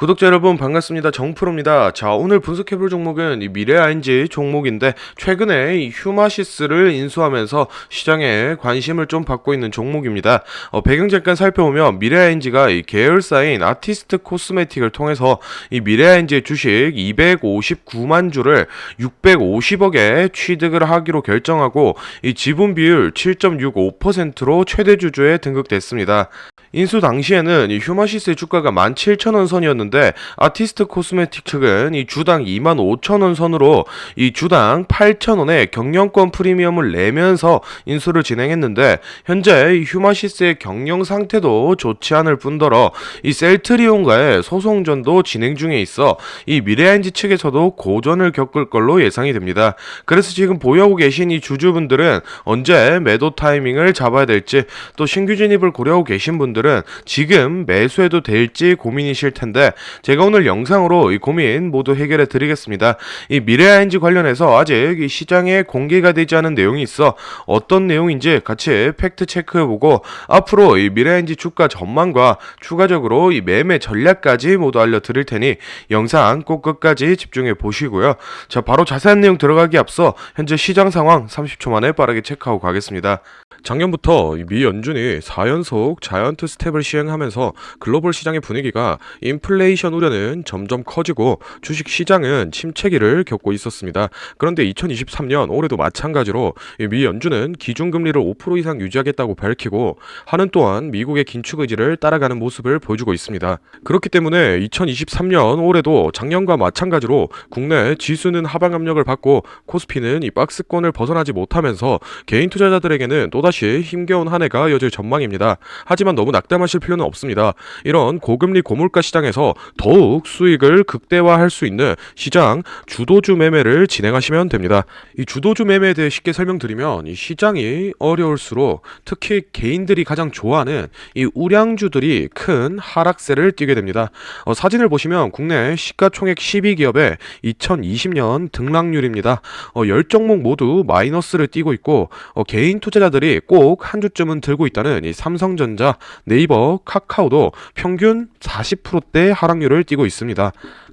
구독자 여러분 반갑습니다. 정프로입니다. 자, 오늘 분석해볼 종목은 이 미래 ING 종목인데 최근에 이 휴마시스를 인수하면서 시장에 관심을 좀 받고 있는 종목입니다. 어, 배경 잠깐 살펴보면 미래 ING가 이 계열사인 아티스트 코스메틱을 통해서 이 미래 ING의 주식 259만 주를 650억에 취득을 하기로 결정하고 이 지분 비율 7.65%로 최대 주주에 등극됐습니다. 인수 당시에는 이 휴마시스의 주가가 17,000원 선이었는데 아티스트 코스메틱 측은 이 주당 25,000원 선으로 이 주당 8,000원의 경영권 프리미엄을 내면서 인수를 진행했는데 현재 이 휴마시스의 경영 상태도 좋지 않을 뿐더러 이 셀트리온과의 소송전도 진행 중에 있어 이 미래엔지 측에서도 고전을 겪을 걸로 예상이 됩니다. 그래서 지금 보유하고 계신 이 주주분들은 언제 매도 타이밍을 잡아야 될지 또 신규 진입을 고려하고 계신 분들 은 지금 매수해도 될지 고민이실 텐데 제가 오늘 영상으로 이 고민 모두 해결해 드리겠습니다. 이 미래아인지 관련해서 아직 이 시장에 공개가 되지 않은 내용이 있어 어떤 내용인지 같이 팩트 체크해보고 앞으로 이 미래아인지 주가 전망과 추가적으로 이 매매 전략까지 모두 알려드릴 테니 영상 꼭 끝까지 집중해 보시고요. 자 바로 자세한 내용 들어가기 앞서 현재 시장 상황 30초 만에 빠르게 체크하고 가겠습니다. 작년부터 이미 연준이 4연속 자이언트 스텝을 시행하면서 글로벌 시장의 분위기가 인플레이션 우려는 점점 커지고 주식 시장은 침체기를 겪고 있었습니다. 그런데 2023년 올해도 마찬가지로 이미 연준은 기준금리를 5% 이상 유지하겠다고 밝히고 하는 또한 미국의 긴축 의지를 따라가는 모습을 보여주고 있습니다. 그렇기 때문에 2023년 올해도 작년과 마찬가지로 국내 지수는 하방 압력을 받고 코스피는 이 박스권을 벗어나지 못하면서 개인 투자자들에게는 또다시 힘겨운 한 해가 이어질 전망입니다. 하지만 너무 낙담하실 필요는 없습니다. 이런 고금리 고물가 시장에서 더욱 수익을 극대화할 수 있는 시장 주도주 매매를 진행하시면 됩니다. 이 주도주 매매에 대해 쉽게 설명드리면 이 시장이 어려울수록 특히 개인들이 가장 좋아하는 이 우량주들이 큰 하락세를 띠게 됩니다. 어, 사진을 보시면 국내 시가총액 12기업의 2020년 등락률입니다. 어, 10종목 모두 마이너스를 띠고 있고 어, 개인 투자자들이 꼭 한 주쯤은 들고 있다는 이 삼성전자, 네이버, 카카오도 평균 40%대 하락률을 띠고 있습니다.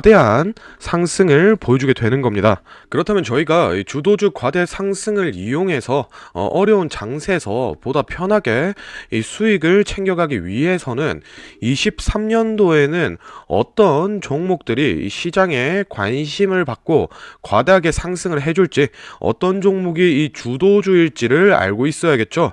대한 상승을 보여주게 되는 겁니다. 그렇다면 저희가 이 주도주 과대 상승을 이용해서 어, 려운 장세에서 보다 편하게 이 수익을 챙겨가기 위해서는 23년도에는 어떤 종목들이 이 시장에 관심을 받고 과다하게 상승을 해줄지 어떤 종목이 이 주도주일지를 알고 있어야겠죠.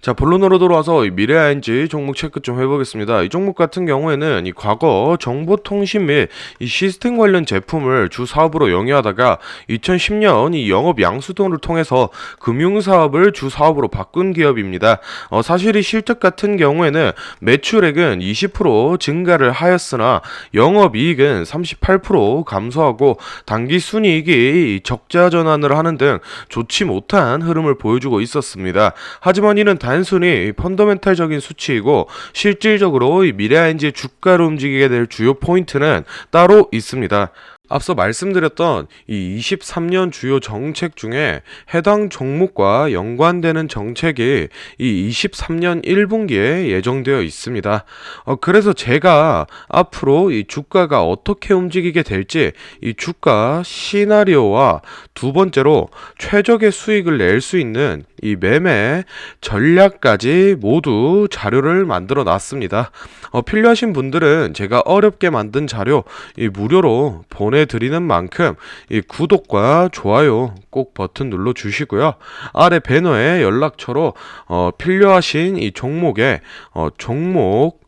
자, 본론으로 돌아와서 이 미래ING 종목 체크 좀 해보겠습니다. 이 종목 같은 경우에는 이 과거 정보통신 및 이 시스템 관련 제품을 주 사업으로 영위하다가 2010년 이 영업 양수도를 통해서 금융 사업을 주 사업으로 바꾼 기업입니다. 어, 사실 이 실적 같은 경우에는 매출액은 20% 증가를 하였으나 영업 이익은 38% 감소하고 당기 순이익이 적자 전환을 하는 등 좋지 못한 흐름을 보여주고 있었습니다. 하지만 이는 단 순히 펀더멘탈적인 수치이고 실질적으로 이 미래ING의 주가를 움직이게 될 주요 포인트는 따로 있습니다. 앞서 말씀드렸던 이 23년 주요 정책 중에 해당 종목과 연관되는 정책이 이 23년 1분기에 예정되어 있습니다. 어, 그래서 제가 앞으로 이 주가가 어떻게 움직이게 될지 이 주가 시나리오와 두 번째로 최적의 수익을 낼 수 있는 이 매매 전략까지 모두 자료를 만들어 놨습니다. 어, 필요하신 분들은 제가 어렵게 만든 자료 이 무료로 보내 드리는 만큼 이 구독과 좋아요 꼭 버튼 눌러 주시고요. 아래 배너에 연락처로 어, 필요하신 이 종목의 어, 종목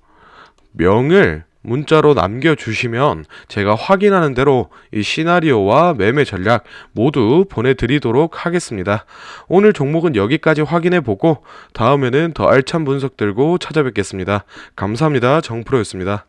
명을 문자로 남겨주시면 제가 확인하는 대로 이 시나리오와 매매 전략 모두 보내드리도록 하겠습니다. 오늘 종목은 여기까지 확인해보고 다음에는 더 알찬 분석 들고 찾아뵙겠습니다. 감사합니다. 정프로였습니다.